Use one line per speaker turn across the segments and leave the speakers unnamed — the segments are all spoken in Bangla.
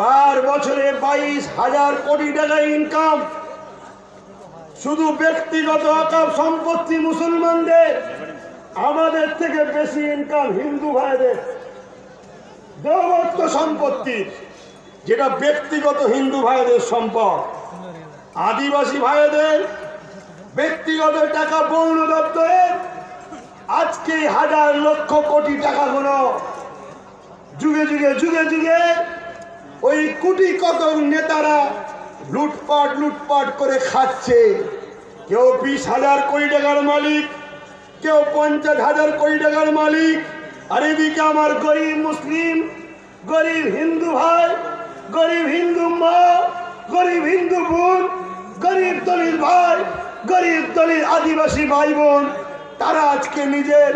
পার বছরে বাইশ হাজার কোটি টাকা ইনকাম শুধু ব্যক্তিগত আকাব সম্পত্তি মুসলমানদের, আমাদের থেকে বেশি ইনকাম হিন্দু ভাইদের। দেবত্ব সম্পত্তি, যেটা ব্যক্তিগত হিন্দু ভাইদের সম্পদ। আদিবাসী ভাইদের ব্যক্তিগত টাকা বৌন দপ্তরের। আজকে হাজার লক্ষ কোটি টাকাগুলো যুগে যুগে যুগে যুগে ওই কোটি কত নেতারা লুটপাট লুটপাট করে খাচ্ছে। কেউ বিশ হাজার কোটি টাকার মালিক, কেউ পঞ্চাশ হাজার কোটি টাকার মালিক। আর এদিকে আমার গরিব মুসলিম, গরিব হিন্দু ভাই, গরিব হিন্দু মা, গরিব হিন্দু বোন, গরিব দলিত ভাই, গরিব দলিত আদিবাসী ভাই বোন তারা আজকে নিজের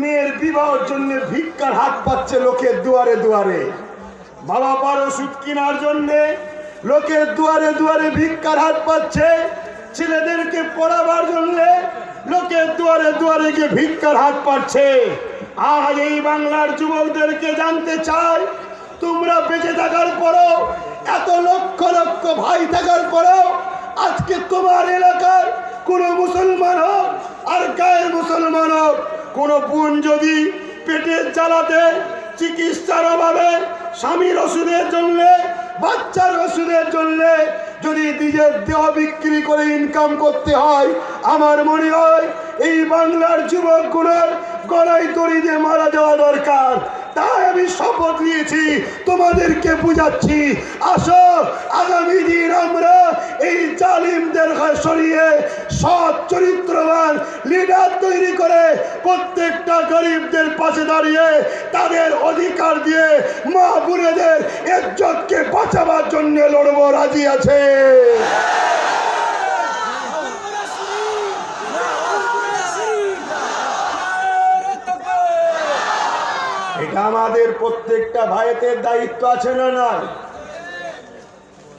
মেয়ের বিবাহের জন্য ভিক্ষার হাত পাচ্ছে লোকের দুয়ারে দুয়ারে। বাবা পার ওষুধ কেনার জন্যে। লোকের দুয়ারে দুয়ারে ভিক্ষার হাত পাচ্ছে। ছেলেদেরকে পড়াবার জন্যে লোকের দুয়ারে দুয়ারে গিয়ে ভিক্ষার হাত পাচ্ছে। আজ এই বাংলার যুবকদেরকে জানতে চাই, তোমরা বেঁচে থাকার পরও, এত লক্ষ লক্ষ ভাই থাকার পরও, আজকে তোমার এলাকার কোনো মুসলমান হোক আর গায়ের মুসলমান হোক, কোনো বোন যদি পেটের জ্বালাতে চিকিৎসার অভাবে স্বামীর ওষুধের জন্যে, বাচ্চার ওষুধের জন্যে যদি নিজের দেহ বিক্রি করে ইনকাম করতে হয়, আমার মনে হয় এই বাংলার যুবকগুলোর গলায় দড়ি দিয়ে মারা যাওয়া দরকার। তাই আমি শপথ নিয়েছি, তোমাদেরকে বুঝাচ্ছি, আসো, আগামী দিন আমরা এই জালিমদের ঘাড় সরিয়ে সৎ চরিত্রবান লিডার তৈরি করে প্রত্যেকটা গরিবদের পাশে দাঁড়িয়ে তাদের অধিকার দিয়ে মা বোনেদের ইজ্জতকে বাঁচাবার জন্য লড়বো, রাজি আছে? এটা আমাদের প্রত্যেকটা ভাইদের দায়িত্ব আছে না না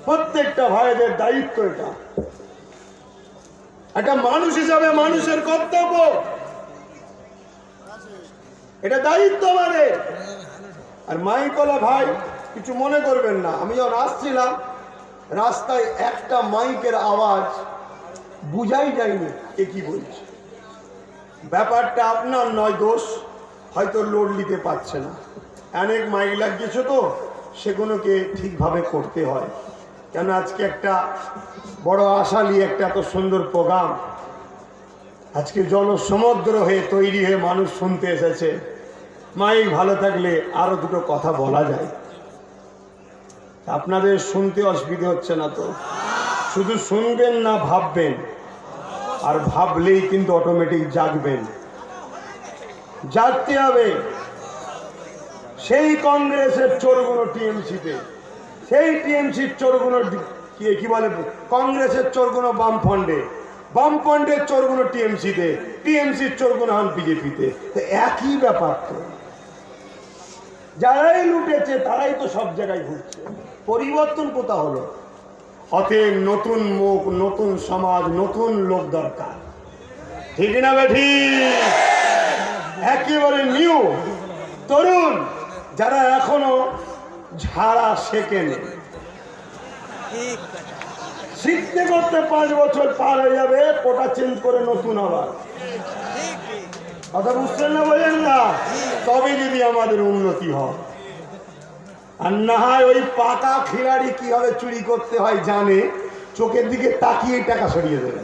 প্রত্যেকটা ভাইদের দায়িত্ব এটা। একটা মানুষ হিসাবে মানুষের কর্তব্য। এটা দায়িত্ব মানে। আর মাইকলা ভাই, কিছু মনে করবেন না আমি যখন আসছিলাম রাস্তায় একটা মাইকের আওয়াজ বুঝাই যায়নি এ কি বলছে। ব্যাপারটা আপনার নয় দোষ, হয়তো লোড নিতে পারছে না। অনেক মাইক লাগিয়েছে তো, সেগুলোকে ঠিকভাবে করতে হয়। কেন আজকে একটা বড় আশা নিয়ে একটা এত সুন্দর প্রোগ্রাম? আজকে জনসমুদ্র হয়ে তৈরি হয়ে মানুষ শুনতে এসেছে। মাইক ভালো থাকলে আরও দুটো কথা বলা যায়। আপনাদের শুনতে অসুবিধে হচ্ছে না তো? শুধু শুনবেন না ভাববেন, আর ভাবলেই কিন্তু অটোমেটিক জাগবেন। জাগতে হবে। সেই কংগ্রেসের চোরগুলো টিএমসিতে। সেই টিএমসির চোরগুলো কি বলে? কংগ্রেসের চোরগুলো বাম ফন্ডে। বাম ফন্ডের চোরগুলো টিএমসিতে। টিএমসির চোরগুলো হন বিজেপিতে। তো একই ব্যাপার তো। যারাই লুটেছে, তারাই তো সব জায়গায় ঘুরছে। পরিবর্তন কোথা হলো? অতএব নতুন মুখ, নতুন সমাজ, নতুন লোক দরকার। ঠিক না বেঠি? একেবারে নিউ তরুণ, যারা এখনও ঝাড়া শেখেনি শিখতে করতে পাঁচ বছর পার হয়ে যাবে কোটা চেঞ্জ করে নতুন আবার। কথা বুঝছেন না বলেন না? তবে যদি আমাদের উন্নতি হয়। আর না হয় ওই পাকা খিলাড়ি কীভাবে চুরি করতে হয় জানে, চোখের দিকে তাকিয়ে টাকা সরিয়ে দেবে।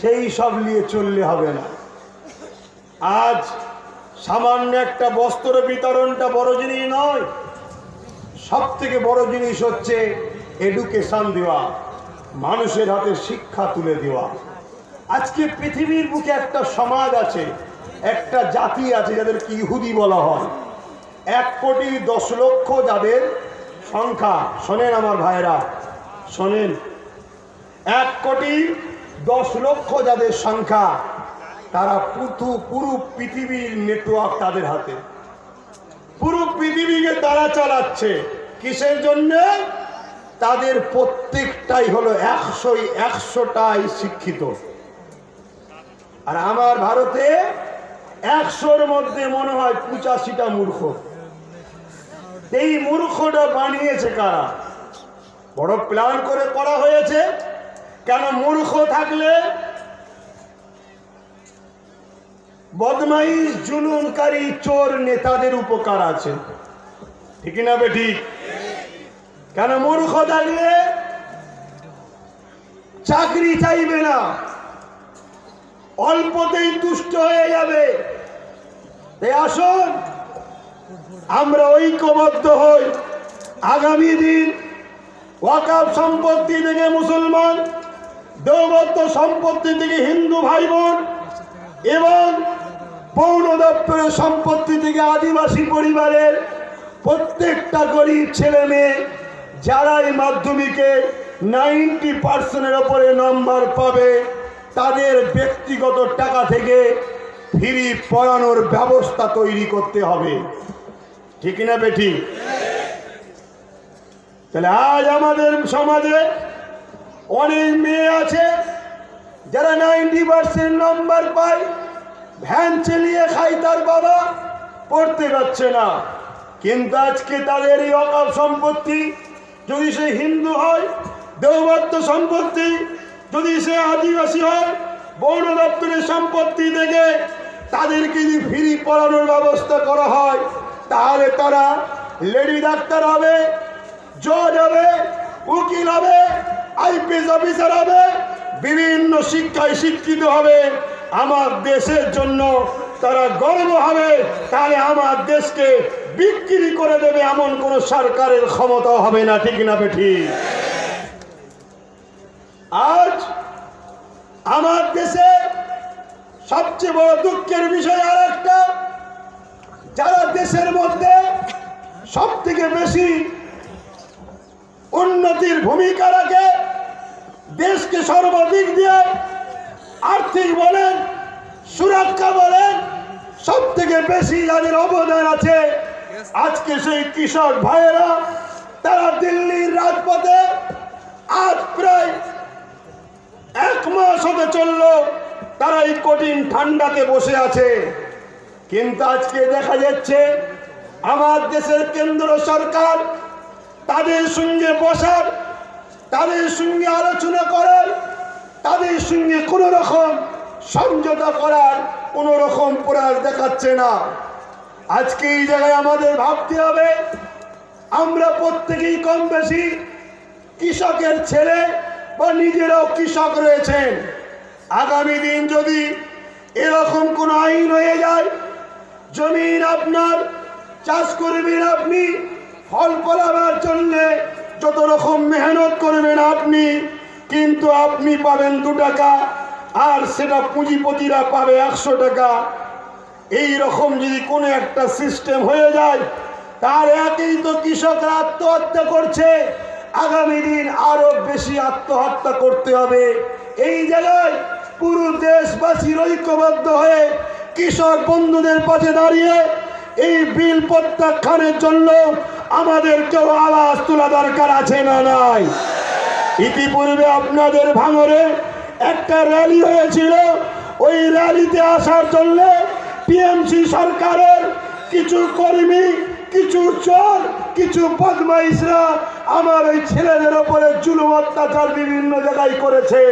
সেই সব নিয়ে চললে হবে না। আজ সামান্য একটা বস্ত্র বিতরণটা বড় জিনিস নয়। সব থেকে বড় জিনিস হচ্ছে এডুকেশন দেওয়া, মানুষের হাতে শিক্ষা তুলে দেওয়া। আজকে পৃথিবীর বুকে একটা সমাজ আছে, একটা জাতি আছে যাদেরকে ইহুদি বলা হয়। এক কোটি দশ লক্ষ যাদের সংখ্যা, শোনেন আমার ভাইরা শোনেন। এক কোটি দশ লক্ষ যাদের সংখ্যা তারা পুরো পুরো পৃথিবীর নেটওয়ার্ক তাদের হাতে। পুরো পৃথিবীকে তারা চালাচ্ছে। কিসের জন্য? তাদের প্রত্যেকটাই হলো একশোই, একশোটাই শিক্ষিত। আর আমার ভারতে একশোর মধ্যে মনে হয় পঁচাশিটা মূর্খ। এই মূর্খটা বানিয়েছে কারা? বড় প্ল্যান করে করা হয়েছে। কেন মূর্খ থাকলে বদমাইশ, জুলুমকারী, চোর নেতাদের উপকার আছে। ঠিক না বেঠিক কেন মূর্খ থাকলে চাকরি চাইবে না? অল্পতেই তুষ্ট হয়ে যাবে। আসুন, আমরা ঐক্যবদ্ধ হই। আগামী দিন ওয়াকাব সম্পত্তি থেকে মুসলমান দেবত্ব সম্পত্তি থেকে হিন্দু ভাই বোন এবং পৌর দপ্তরের সম্পত্তি থেকে আদিবাসী পরিবারের প্রত্যেকটা গরিব ছেলে মেয়ে যারা এই মাধ্যমিকে নাইনটি পার্সেন্টের ওপরে নম্বর পাবে, তাদের ব্যক্তিগত টাকা থেকে ফিরি পড়ানোর ব্যবস্থা তৈরি করতে হবে। ঠিক না বেঠি? তাহলে আজ আমাদের সমাজে অনেক মেয়ে আছে যারা নাইনটি পার্সেন্ট নম্বর পায় ভ্যান চালিয়ে খায় তার বাবা, পড়তে পারছে না। কিন্তু আজকে তাদের এই অকাল সম্পত্তি, যদি সে হিন্দু হয়, দেওবত্ত সম্পত্তি, যদি সে আদিবাসী হয়, বন দপ্তরের সম্পত্তি থেকে তাদেরকে যদি ফিরি পড়ানোর ব্যবস্থা করা হয়, তাহলে তারা লেডি ডাক্তার হবে, জজ হবে, উকিল হবে, আইপিএস অফিসার হবে, বিভিন্ন শিক্ষায় শিক্ষিত হবে। আমার দেশের জন্য তারা গর্ব হবে, তাহলে আমার দেশকে বিক্রি করে দেবে এমন কোন সরকারের ক্ষমতা হবে না, ঠিক না বেঠি? আজ আমার দেশে সবচেয়ে বড় দুঃখের বিষয় আর একটা যারা দেশের মধ্যে সব থেকে বেশি উন্নতির ভূমিকা রাখে, দেশকে সর্বাধিক দিয়ে আর্থিক বলেন, সুরক্ষা বলেন সব থেকে বেশি যাদের অবদান আছে, আজকে সেই কৃষক ভাইয়েরা, তারা দিল্লির রাজপথে আজ প্রায় এক মাস হতে চলল, তারা এই কঠিন ঠান্ডাতে বসে আছে। কিন্তু আজকে দেখা যাচ্ছে, আমার দেশের কেন্দ্র সরকার তাদের সঙ্গে বসার, তাদের সঙ্গে আলোচনা করার তাদের সঙ্গে কোনো রকম সমঝোতা করার কোনো রকম প্রয়াস দেখাচ্ছে না। আজকে এই জায়গায় আমাদের ভাবতে হবে, আমরা প্রত্যেকেই কম বেশি কৃষকের ছেলে বা নিজেরাও কৃষক রয়েছেন। আগামী দিন যদি এরকম কোনো আইন হয়ে যায়, জমির আপনার চাষ করবেন আপনি ফল ফলাবার জন্য যত রকম মেহনত করবেন আপনি কিন্তু আপনি পাবেন দু টাকা, আর সেটা পুঁজিপতিরা পাবে একশো টাকা। এই রকম যদি কোনো একটা সিস্টেম হয়ে যায়, তার একই তো কৃষকরা আত্মহত্যা করছে। আগামী দিন আরও বেশি আত্মহত্যা করতে হবে। এই জায়গায় পুরো দেশবাসীর ঐক্যবদ্ধ হয়ে কৃষক বন্ধুদের পাশে দাঁড়িয়ে এই বিল প্রত্যাখ্যানের জন্য আমাদেরকেও আওয়াজ তোলা দরকার আছে না নাই? ইতিপূর্বে আপনাদের ভাঙরে একটা র্যালি হয়েছিল। ওই র্যালিতে আসার জন্য টিএমসি সরকারের কিছু কর্মী, কিছু চোর, কিছু বদমাইশরা আমার ওই ছেলেদের ওপরে জুলুম অত্যাচার বিভিন্ন জায়গায় করেছে।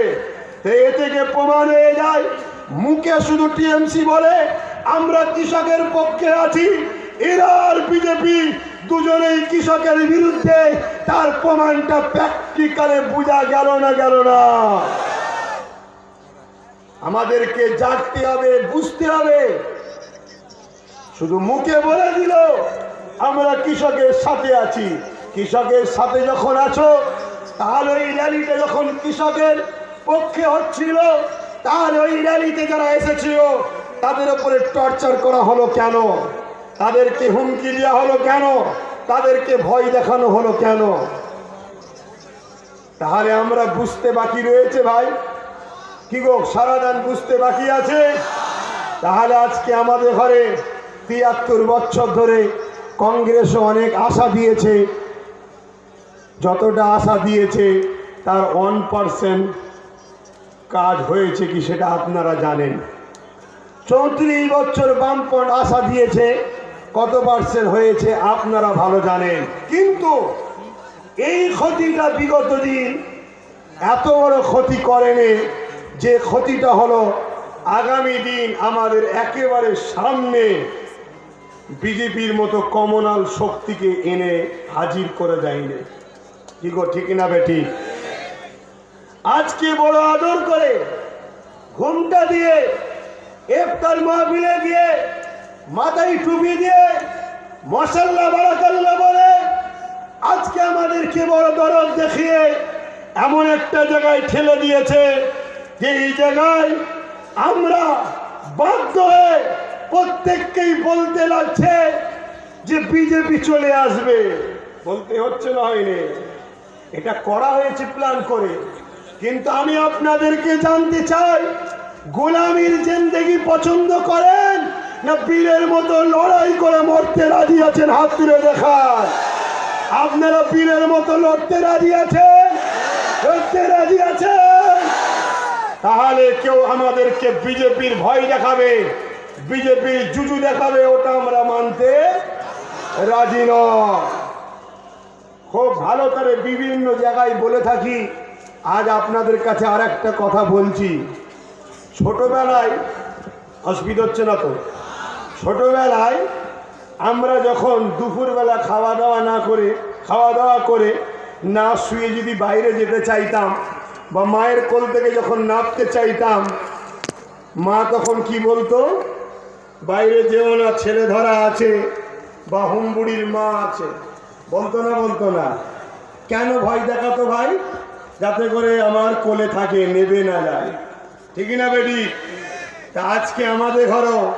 এ থেকে প্রমাণ হয়ে যায়, মুখে শুধু টিএমসি বলে, আমরা কৃষকের পক্ষে আছি, এরা আর বিজেপি দুজনেই কৃষকের বিরুদ্ধে তার প্রমাণটা প্র্যাকটিক্যালে বোঝা গেল না গেল না। আমাদেরকে জাগতে হবে, বুঝতে হবে। শুধু মুখে বলে দিল, আমরা কৃষকের সাথে আছি। কৃষকের সাথে যখন আছো, তাহলে ওই র্যালিতে যখন কৃষকের পক্ষে হচ্ছিল, তাহলে ওই র্যালিতে যারা এসেছিল, তাদের উপরে টর্চার করা হলো কেন? তাদেরকে হুমকি দেওয়া হলো কেন? তাদেরকে ভয় দেখানো হলো কেন? তাহলে আমরা বুঝতে বাকি রয়েছে ভাই। কি গো, সারাদান বুঝতে বাকি আছে? তাহলে আজকে আমাদের ঘরে তিয়াত্তর বছর ধরে কংগ্রেসও অনেক আশা দিয়েছে। যতটা আশা দিয়েছে, তার ওয়ান পার্সেন্ট কাজ হয়েছে কি সেটা আপনারা জানেন। চৌত্রিশ বছর বামপন্থ আশা দিয়েছে। কত পার্সেন্ট হয়েছে আপনারা ভালো জানেন। কিন্তু এই ক্ষতিটা বিগত দিন এত বড় ক্ষতি করেনি যে ক্ষতিটা হলো আগামী দিন আমাদের একেবারে সামনে বিজেপির মতো কমনাল শক্তিকে এনে হাজির করে দেয়নি। কি গো, ঠিক না বেটি? আজকে বড় আদর করে ঘুমটা দিয়ে ইফতার মাহফিলে গিয়ে মাথায় টুপি দিয়ে মশাল্লা বারাকাল্লা বলে, আজকে আমাদেরকে বড় দরদ দেখিয়ে এমন একটা জায়গায় ঠেলে দিয়েছে যে এই জায়গায় আমরা বাধ্য হয়ে প্রত্যেককেই বলতে লাগছে যে বিজেপি চলে আসবে। বলতে হচ্ছে না হয়নি। এটা করা হয়েছে প্ল্যান করে। কিন্তু আমি আপনাদেরকে জানতে চাই, গোলামীর জেন্দেগি পছন্দ করেন না বীরের মতো লড়াই করে মরতে রাজি আছেন? হাত তুলে দেখান। আপনারা বীরের মতো লড়তে রাজি আছেন? লড়তে রাজি আছেন? তাহলে কেউ আমাদেরকে বিজেপির ভয় দেখাবে, বিজেপির জুজু দেখাবে, ওটা আমরা মানতে রাজি নয়। খুব ভালো করে বিভিন্ন জায়গায় বলে থাকি, আজ আপনাদের কাছে আর একটা কথা বলছি। ছোটবেলায় অসুবিধা হচ্ছে না তো? ছোটবেলায় আমরা যখন দুপুরবেলা খাওয়া দাওয়া না করে, খাওয়া দাওয়া করে না শুয়ে যদি বাইরে যেতে চাইতাম বা মায়ের কোল থেকে যখন নামতে চাইতাম, মা তখন কি বলতো? বাইরে যেও না, ছেলে ধরা আছে, বা হুমবুড়ির মা আছে। বলতো না বলতো না। কেন ভয় দেখাতো ভাই? যাতে করে আমার কোলে থাকে, নেবে না যায়। ঠিকই না তা আজকে আমাদের ঘরও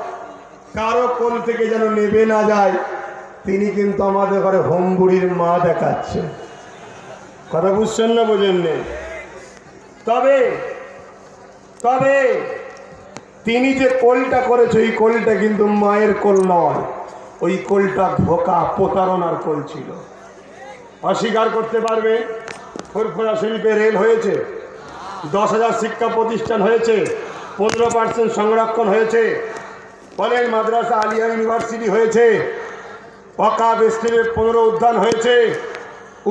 কারও কোল থেকে যেন নেবে না যায়, তিনি কিন্তু আমাদের ঘরে হোমবুড়ির মা দেখাচ্ছে। কথা বুঝছেন না বোঝেন? তবে তবে তিনি যে কোলটা করেছে, ওই কোলটা কিন্তু মায়ের কোল নয়, ওই কোলটা ধোকা, প্রতারণার কোল ছিল। অস্বীকার করতে পারবে? ফুরফুরা শিল্পে রেল হয়েছে, দশ হাজার শিক্ষা প্রতিষ্ঠান হয়েছে, পনেরো পার্সেন্ট সংরক্ষণ হয়েছে কলেজ, মাদ্রাসা, আলিয়া ইউনিভার্সিটি হয়েছে। পকা স্কুলের পনেরো উদ্যান হয়েছে।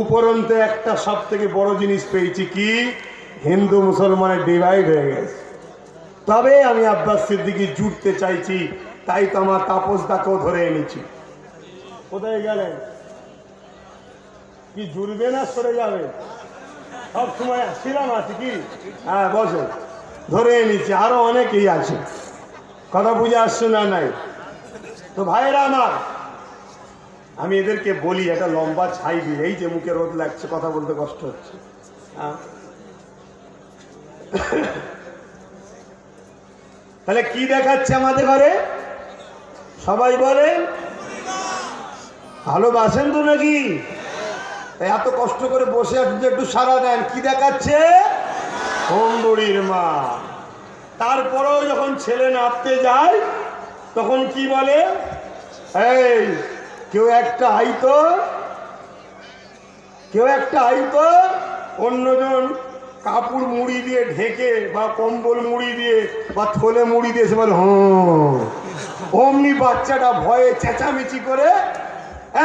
উপরন্তে একটা সব থেকে বড় জিনিস পেয়েছি কি? হিন্দু মুসলমানের ডিভাইড হয়ে গেছে। তবে আমি আব্বাস সিদ্দিকি জুটতে চাইছি, তাই তো আমার তাপস দাকেও ধরে এনেছি। কোথায় গেলেন কি জুড়বে না সরে যাবে? সব সময় ছিলাম আছে কি? হ্যাঁ বসো। ধরে এনেছি, আরও অনেকেই আছে। কথা বুঝে আসছে না নাই? তো ভাইয়েরা আমার, আমি এদেরকে বলি, একটা লম্বা ছাই দিয়ে, এই যে মুখে রোদ লাগছে, কথা বলতে কষ্ট হচ্ছে। তাহলে কি দেখাচ্ছে আমাদের ঘরে? সবাই বলেন, ভালোবাসেন তো নাকি? এত কষ্ট করে বসে একটু সারা দেন, কি দেখাচ্ছে? মা। তারপরেও যখন ছেলে নাপতে যায়, তখন কি বলে? এই, কেউ একটা আইতো, কেউ একটা আইতো, অন্যজন কাপড় মুড়ি দিয়ে ঢেকে বা কম্বল মুড়ি দিয়ে বা থলে মুড়ি দিয়ে এসে বলে, হুম। অমনি বাচ্চাটা ভয়ে চেঁচামেচি করে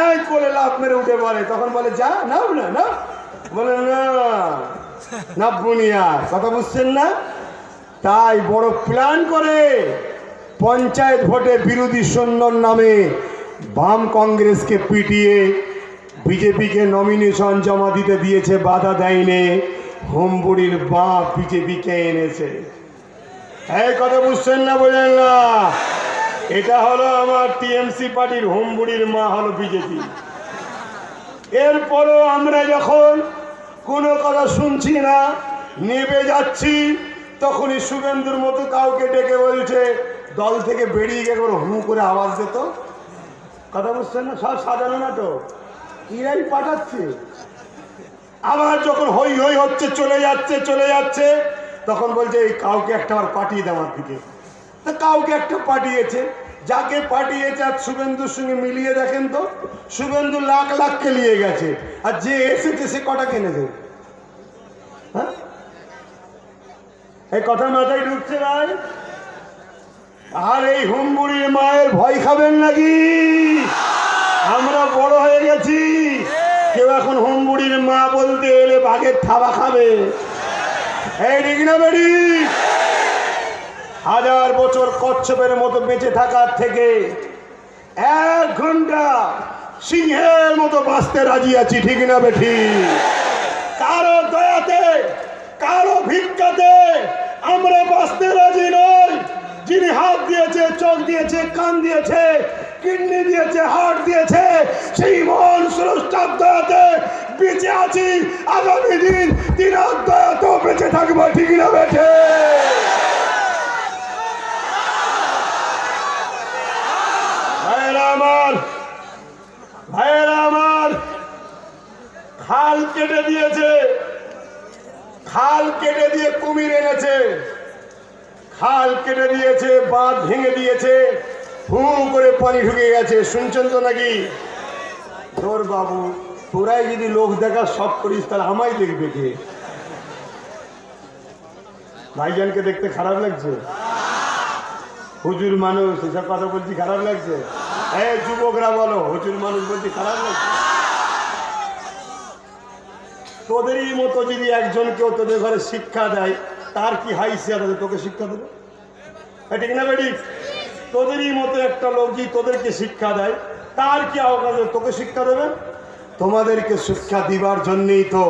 এই কোলে লাভ মেরে উঠে বলে তখন বলে, যা, নাও না না বলে, না নাববনি আর। কথা বুঝছেন না? তাই বড় প্ল্যান করে পঞ্চায়েত ভোটে বিরোধী সৈন্যর নামে বাম কংগ্রেসকে পিটিয়ে বিজেপিকে নমিনেশন জমা দিতে দিয়েছে, বাধা দেয়নি। হোমবুড়ির বাপ বিজেপিকে এনেছে। এই কথা বুঝছেন না, বোঝেন না? এটা হলো আমার টিএমসি পার্টির হোমবুড়ির মা হলো বিজেপি। এরপরও আমরা যখন কোনো কথা শুনছি না, নেবে যাচ্ছি তখনই শুভেন্দুর মতো কাউকে ডেকে বলছে, দল থেকে বেরিয়ে গিয়ে করে হু করে আওয়াজ দিত কথা বুঝছেন না? সব সাজানো না তো ইরাই পাঠাচ্ছে। আবার যখন হই হই হচ্ছে, চলে যাচ্ছে চলে যাচ্ছে, তখন বলছে, এই কাউকে একটা আবার পাঠিয়ে দেওয়ার দিকে। তা কাউকে একটা পাঠিয়েছে। যাকে পাঠিয়েছে, আর শুভেন্দুর সঙ্গে মিলিয়ে দেখেন তো, শুভেন্দু লাখ লাখকে নিয়ে গেছে। আর যে এসেছে, সে কটা কিনেছে হ্যাঁ এই কথা মাথায় ঢুকছে ভাই আর এই হুম্বুড়ির মায়ের ভয় খাবেন নাকি? আমরা বড় হয়ে গেছি। কেউ এখন হুম্বুড়ির মা বলতে এলে বাঘের থাবা খাবে। বেড়ি হাজার বছর কচ্ছপের মতো বেঁচে থাকার থেকে এক ঘণ্টা সিংহের মতো বাঁচতে রাজি আছি, ঠিক না বেঠি কারও দয়াতে কারও ভিক্ষাতে আমরা বাঁচতে রাজি নই। যিনি হাত দিয়েছে, চোখ দিয়েছে, কান দিয়েছে, কিডনি দিয়েছে, হার্ট দিয়েছে, সেই মহান স্রষ্টার দয়াতে বেঁচে আছি। আগামী দিন তিনার দয়াতেও বেঁচে থাকব, ঠিক না ভাইয়েরা আমার ভাইয়েরা আমার, খাল কেটে দিয়েছে। খাল কেটে দিয়ে কুমির এনেছে। খাল কেটে দিয়েছে, বাঁধ ভেঙে দিয়েছে, হু করে পানি ঢুকে গেছে। শুনছেন তো নাকি? তোর বাবু, তোরাই যদি লোক দেখা সব করিস, তাহলে আমায় দেখবে কে? ভাইজানকে দেখতে খারাপ লাগছে? হুজুর মানুষ, এসব কথা বলছি, খারাপ লাগছে? এই যুবকরা বলো, হুজুর মানুষ বলছি, খারাপ লাগছে? তোদেরই মতো যদি একজন কেউ তোদের ঘরে শিক্ষা দেয়, তার কি হাইসিয়াত আছে? তোকে শিক্ষা দেবে? ঠিক না বেটি? তোদেরই মতো একটা লোক যদি তোদেরকে শিক্ষা দেয়, তার কি আওকাশ আছে? তোকে শিক্ষা দেবে? তোমাদেরকে শিক্ষা দিবার জন্যই তো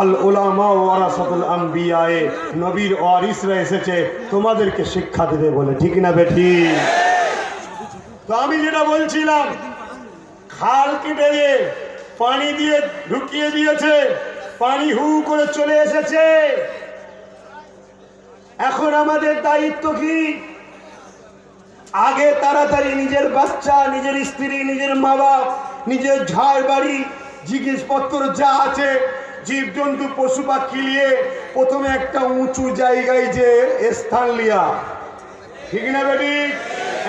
আল ওলামা ওয়ারাসাতুল আম্বিয়ায়ে নবীর ওয়ারিসরা এসেছে, তোমাদেরকে শিক্ষা দেবে বলে। ঠিক না বেটি? তো আমি যেটা বলছিলাম, খাল কেটে পানি দিয়ে ঢুকিয়ে দিয়েছে। পানি হু করে চলে এসেছে। এখন আমাদের দায়িত্ব কি? আগে তাড়াতাড়ি নিজের বাচ্চা, নিজের স্ত্রী, নিজের মা বাপ নিজের ঝাড় বাড়ি জিনিসপত্র যা আছে, জীবজন্তু, পশু পাখি নিয়ে প্রথমে একটা উঁচু জায়গায় যে স্থান লিয়া। ঠিক না বেটি?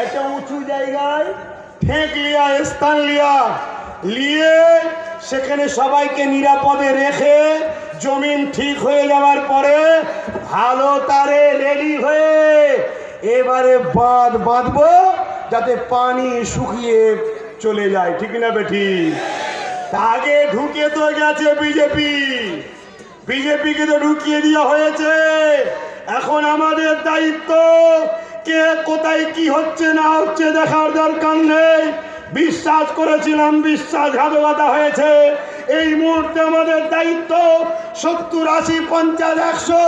একটা উঁচু জায়গায় ঠেক লিয়া, স্থান লিয়া। লিয়ে সেখানে সবাইকে নিরাপদে রেখে জমিন ঠিক হয়ে যাওয়ার পরে ভালো তারে রেডি হয়ে এবারে বাঁধ বাঁধবো যাতে পানি শুকিয়ে চলে যায়। ঠিক না তা আগে ঢুকে তো গেছে বিজেপি। বিজেপিকে তো ঢুকিয়ে দেওয়া হয়েছে। এখন আমাদের দায়িত্ব কে কোথায় কি হচ্ছে না হচ্ছে দেখার দরকার নেই। বিশ্বাস করেছিলাম, বিশ্বাসঘাতকতা হয়েছে। এই মুহূর্তে আমাদের দায়িত্ব সত্তর, আশি, পঞ্চাশ, একশো,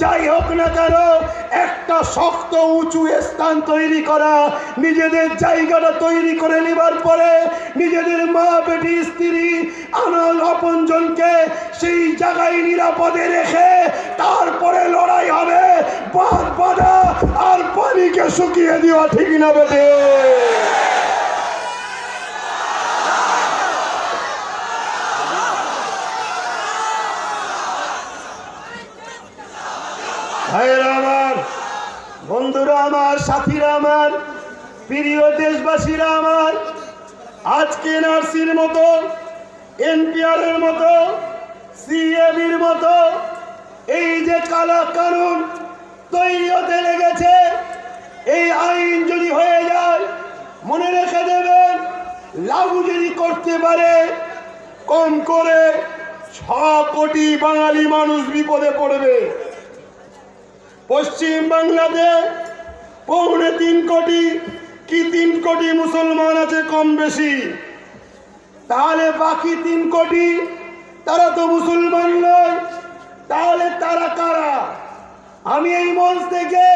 যাই হোক না কেন, একটা শক্ত, উঁচু স্থান তৈরি করা, নিজেদের জায়গাটা তৈরি করে নেবার পরে নিজেদের মা বেটি, স্ত্রী, আনল আপনজনকে সেই জায়গায় নিরাপদে রেখে তারপরে লড়াই হবে। বাঁধ বাঁধা আর পানিকে শুকিয়ে দেওয়া ঠিক না বেটে ভাইয়েরা আমার বন্ধুরা আমার সাথীরা আমার, প্রিয় দেশবাসীরা আমার, আজকে নার্সির মতো, এনপিআরের মতো সিএবির মতো, এই যে কালা কানুন তৈরি হতে লেগেছে, এই আইন যদি হয়ে যায়, মনে রেখে দেবেন লাগু যদি করতে পারে, কম করে ছ কোটি বাঙালি মানুষ বিপদে পড়বে। পশ্চিম বাংলাতে পৌনে তিন কোটি, কি তিন কোটি মুসলমান আছে কম বেশি? তাহলে বাকি তিন কোটি, তারা তো মুসলমান নয়, তাহলে তারা কারা? আমি এই মঞ্চ থেকে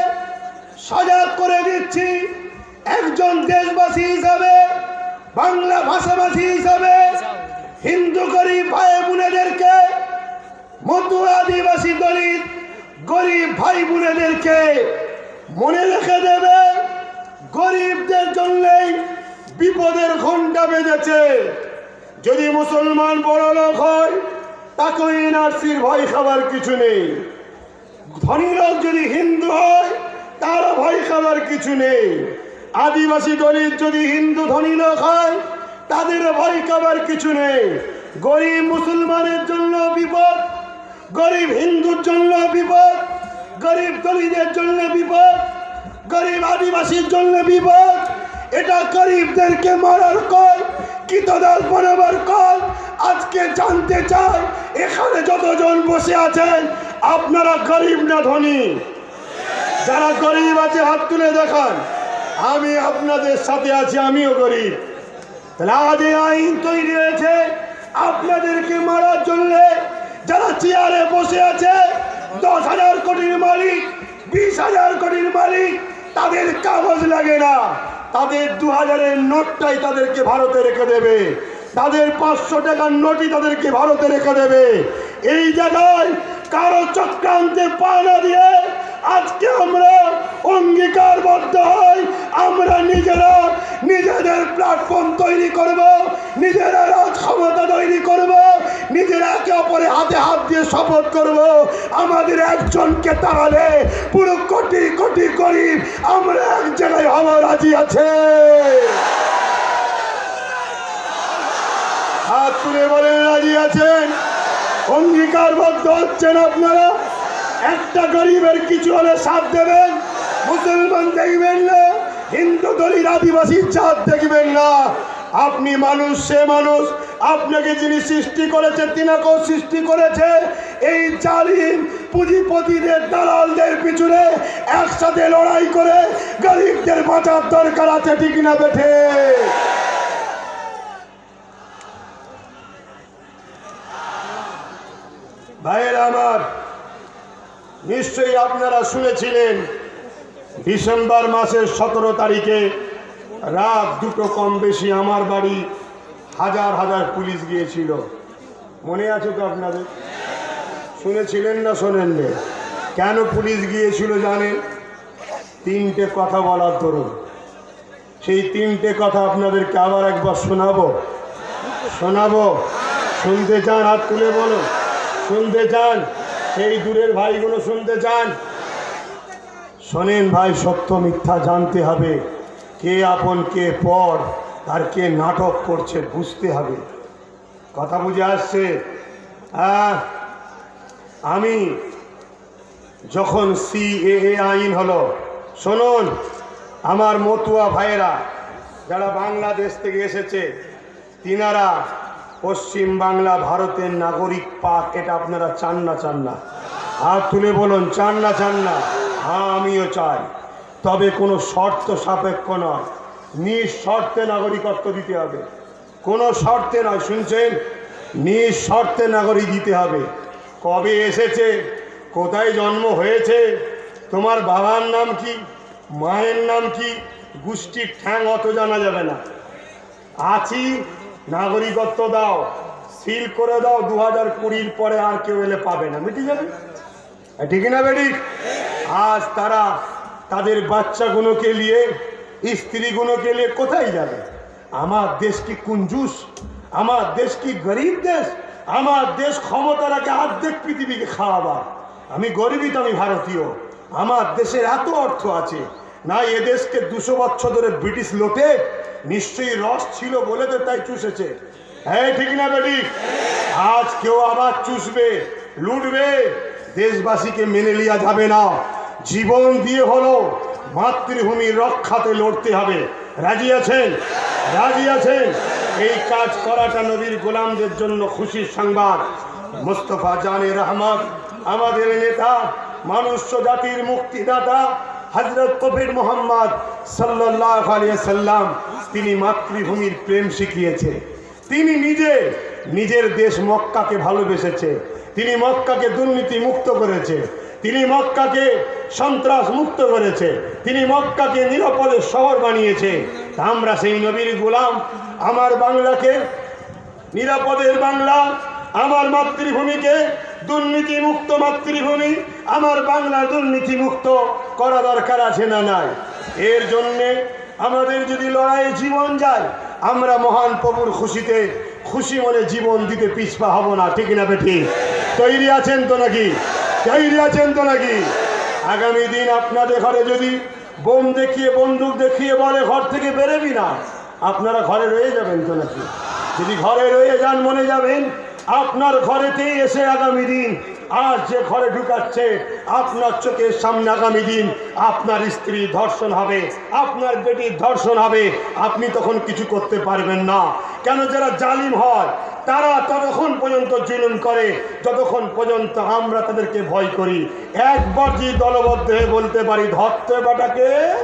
সজাগ করে দিচ্ছি, একজন দেশবাসী হিসাবে, বাংলা ভাষাভাষী হিসাবে, হিন্দু গরিব ভাই বোনেদেরকে মধু আদিবাসী দলিত গরিব ভাই বোনেদেরকে মনে রেখে দেবে, গরিবদের জন্যই বিপদের ঘণ্টা বেজেছে। যদি মুসলমান বড় লোক হয় তাকে এনআরসির ভয় খাবার কিছু নেই। ধনী লোক যদি হিন্দু হয় তারও ভয় খাবার কিছু নেই। আদিবাসী দলিত যদি হিন্দু ধনী লোক হয়, তাদের ভয় খাবার কিছু নেই। গরিব মুসলমানের জন্য বিপদ, গরিব হিন্দুর জন্য বিপদ গরিব দলিতের জন্য বিপদ, গরিব আদিবাসীর জন্য বিপদ, এটা গরিবদেরকে মারার কল কীতদাস বানাবার কল, আজকে জানতে চাই এখানে যতজন বসে আছেন, আপনারা গরিব না ধনী? যারা গরিব আছে, হাত তুলে দেখান। আমি আপনাদের সাথে আছি, আমিও গরিব। তাহলে আইন তৈরি হয়েছে, আপনাদেরকে মারার জন্য যারা চেয়ারে বসে আছে দশ হাজার কোটির মালিক, বিশ হাজার কোটির মালিক, তাদের কাগজ লাগে না। তাদের দু হাজারের নোটটাই তাদেরকে ভারতে রেখে দেবে। তাদের পাঁচশো টাকার নোটই তাদেরকে ভারতে রেখে দেবে। এই জায়গায় কারও চক্রান্তে পা না দিয়ে আজকে আমরা অঙ্গীকারবদ্ধ হই। আমরা নিজেরা নিজেদের প্ল্যাটফর্ম তৈরি করব, নিজেরা রাজ ক্ষমতা তৈরি করব, নিজেরা একে অপরে হাতে হাত দিয়ে শপথ করব। আমাদের একজনকে তাহলে পুরো কোটি কোটি গরিব আমরা এক জায়গায় হওয়া রাজি আছে। হাত তুলে বলেন রাজি আছেন? অঙ্গীকারবদ্ধ হচ্ছেন আপনারা? একটা গরিবের কিছু হলে সাথ দেবেন, মুসলমান দেখবেন না, হিন্দু দলিত আদিবাসী জাত দেখবেন না। আপনি মানুষ, সে মানুষ, আপনাকে যিনি সৃষ্টি করেছে, তিনাকেও সৃষ্টি করেছে। এই জালিম পুঁজিপতিদের, দালালদের পিছনে একসাথে লড়াই করে গরিবদের বাঁচার দরকার আছে, ঠিক না বেঠে? ভাইয়ের আমার নিশ্চয়ই আপনারা শুনেছিলেন, ডিসেম্বর মাসের সতেরো তারিখে রাত দুটো কম বেশি আমার বাড়ি হাজার হাজার পুলিশ গিয়েছিল। মনে আছে তো আপনাদের? শুনেছিলেন না শোনেননি? কেন পুলিশ গিয়েছিল জানেন? তিনটে কথা বলার ধরুন সেই তিনটে কথা আপনাদেরকে আবার একবার শোনাবো। শোনাবো? শুনতে চান? হাত তুলে বলো শুনতে চান? সেই দূরের ভাইগুলো শুনতে চান? শোনেন ভাই, সত্য মিথ্যা জানতে হবে। কে আপন, কে পর, আর কে নাটক করছে বুঝতে হবে। কথা বুঝে আসছে? আমি যখন সিএএ আইন হলো, শুনুন, আমার মতুয়া ভাইয়েরা যারা বাংলাদেশ থেকে এসেছে, তিনারা পশ্চিম বাংলা ভারতের নাগরিক পাক, এটা আপনারা চান না চান না। হাত তুলে বলুন, চান না চান না। হ্যাঁ আমিও চাই। তবে কোনো শর্ত সাপেক্ষ নয়। নিঃশর্তে নাগরিকত্ব দিতে হবে। কোনো শর্তে নয়, শুনছেন? নিঃশর্তে নাগরিক দিতে হবে। কবে এসেছে? কোথায় জন্ম হয়েছে? তোমার বাবার নাম কি? মায়ের নাম কি? গোষ্ঠীর ঠ্যাং অত জানা যাবে না। আছি নাগরিকত্ব দাও সিল করে দাও দু হাজার কুড়ির পরে আর কেউ এলে পাবে না। মিটে যাবে? ঠিক না বেডি আজ তারা তাদের বাচ্চাগুলোকে নিয়ে, স্ত্রীগুলোকে নিয়ে কোথায় যাবে? আমার দেশ কি কুঞ্জুস? আমার দেশ কি গরিব দেশ? আমার দেশ ক্ষমতা রাখে অর্ধেক পৃথিবীকে খাওয়াবার। আমি গরিবই তো আমি ভারতীয়। আমার দেশের এত অর্থ আছে। না এদেশকে দুশো বছর ধরে ব্রিটিশ লোটে নিশ্চয়ই রস ছিল বলে তো তাই চুষেছে। হ্যাঁ ঠিক না, বেটি? আজ কেউ আবার চুষবে, লুটবে, দেশবাসীকে মেনে লিয়া যাবে না। জীবন দিয়ে হলো মাতৃভূমির রক্ষাতে লড়তে হবে। রাজি আছেন? রাজি আছেন? এই কাজ করাটা নবীর গোলামদের জন্য খুশির সংবাদ। মোস্তফা জানে রহমত, আমাদের নেতা মানুষ জাতির মুক্তিদাতা হজরত কবির মোহাম্মদ সাল্লাহ সাল্লাম তিনি মাতৃভূমির প্রেম শিখিয়েছে। তিনি নিজে নিজের দেশ মক্কাকে ভালোবেসেছে। তিনি মক্কাকে দুর্নীতি মুক্ত করেছে। তিনি মক্কাকে সন্ত্রাস মুক্ত করেছে। তিনি মক্কাকে নিরাপদের শহর বানিয়েছে। আমরা সেই নবীর গোলাম, আমার বাংলাকে নিরাপদের বাংলা, আমার মাতৃভূমিকে দুর্নীতি মুক্ত মাতৃভূমি, আমার বাংলা দুর্নীতি মুক্ত করা দরকার আছে না নাই? এর জন্যে আমাদের যদি লড়াইয়ে জীবন যায়, আমরা মহান প্রভুর খুশিতে খুশি মনে জীবন দিতে পিছপা হব না, ঠিক না বেঠি? তৈরি আছেন তো নাকি? তৈরি আছেন তো নাকি? আগামী দিন আপনাদের ঘরে যদি বোম দেখিয়ে, বন্দুক দেখিয়ে বলে ঘর থেকে বেরোবি না, আপনারা ঘরে রয়ে যাবেন তো নাকি? যদি ঘরে রয়ে যান মনে যাবেন আপনার ঘরেতেই এসে আগামী দিন আজ যে ঘরে ঢুকাচ্ছে, আপনার চোখের সামনে আগামী দিন আপনার স্ত্রী ধর্ষণ হবে, আপনার বেটির ধর্ষণ হবে। আপনি তখন কিছু করতে পারবেন না। কেন যারা জালিম হয়, তারা ততক্ষণ পর্যন্ত জুলুম করে, যতক্ষণ পর্যন্ত আমরা তাদেরকে ভয় করি। একবার যদি দলবদ্ধ হয়ে বলতে পারি, ধরতে বাটাকে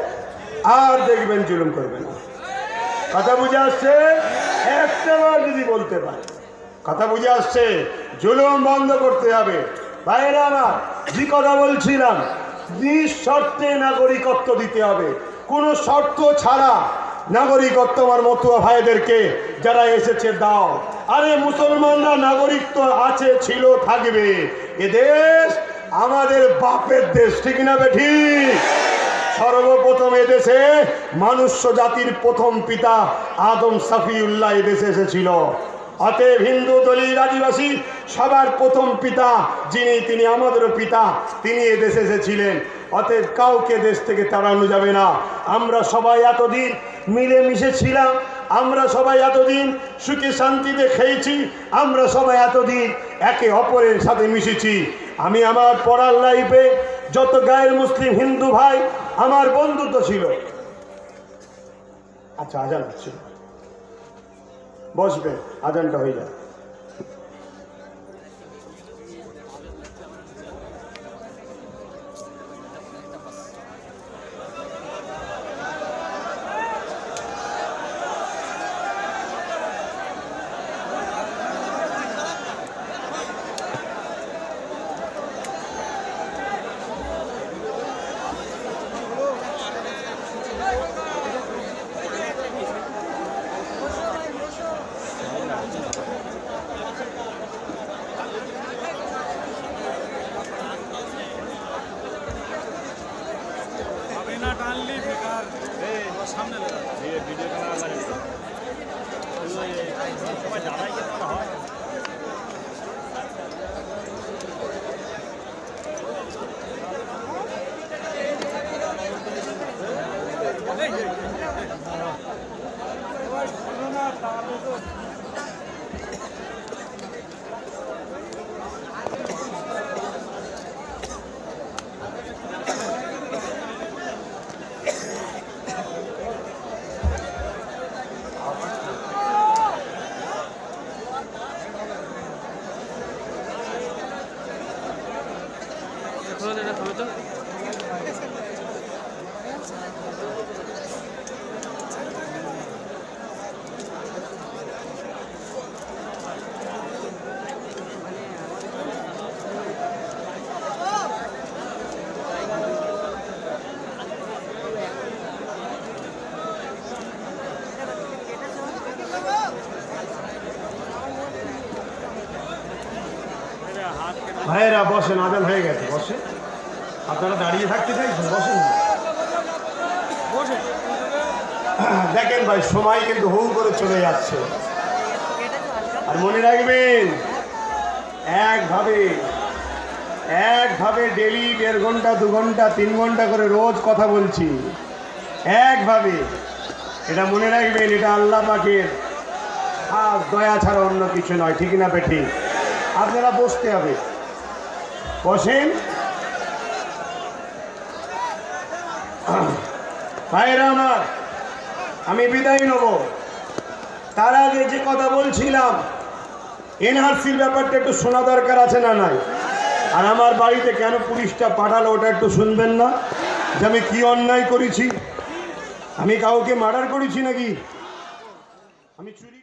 আর দেখবেন জুলুম করবে না। কথা বুঝে আসছে? একটাবার যদি বলতে পারে। কথা বুঝে আসছে? জুলুম বন্ধ করতে হবে। বাইরে আমার যে কথা বলছিলাম। নিঃশর্তে নাগরিকত্ব দিতে হবে। কোনো শর্ত ছাড়া নাগরিকত্ব আমার মতুয়া ভাইদেরকে যারা এসেছে দাও। আরে মুসলমানরা নাগরিকত্ব আছে, ছিল, থাকবে। এ দেশ আমাদের বাপের দেশ, ঠিক না বেঠি? সর্বপ্রথম এদেশে মানুষ্য জাতির প্রথম পিতা আদম সাফিউল্লাহ এদেশে এসেছিল। অতএব হিন্দু দলিল আদিবাসী, সবার প্রথম পিতা যিনি, তিনি আমাদেরও পিতা, তিনি এদেশে এসেছিলেন। অতএব কাউকে দেশ থেকে তাড়ানো যাবে না। আমরা সবাই এতদিন মিলেমিশে ছিলাম, আমরা সবাই এতদিন সুখে শান্তিতে খেয়েছি, আমরা সবাই এতদিন একে অপরের সাথে মিশেছি। আমি আমার পড়ার লাইফে যত গায়ের মুসলিম হিন্দু ভাই, আমার বন্ধুত্ব ছিল। আচ্ছা আজান হচ্ছে। বসবে আজানটা হয়ে যায়
আপনি না টানলি বেকার আমার সামনে লাগা।
ভাইয়েরা বসেন আজান হয়ে গেছে বসে। আপনারা দাঁড়িয়ে থাকতে চাইছেন বসেন
বসে
দেখেন ভাই সময় কিন্তু হু করে চলে যাচ্ছে। আর মনে রাখবেন একভাবে একভাবে ডেলি দেড় ঘণ্টা দু ঘণ্টা তিন ঘণ্টা করে রোজ কথা বলছি। একভাবে। এটা মনে রাখবেন এটা আল্লাহ পাকের খাস দয়া ছাড়া অন্য কিছু নয় ঠিক না বেঠি আপনারা বসতে হবে। বসেন। ভাইরা আমার, আমি বিদায় নেব। তার আগে যে কথা বলছিলাম, এনআরসির ব্যাপারটা একটু শোনা দরকার আছে না নাই? আর আমার বাড়িতে কেন পুলিশটা পাঠালো ওটা একটু শুনবেন না? যে আমি কি অন্যায় করেছি? আমি কাউকে মার্ডার করেছি নাকি? আমি চুরি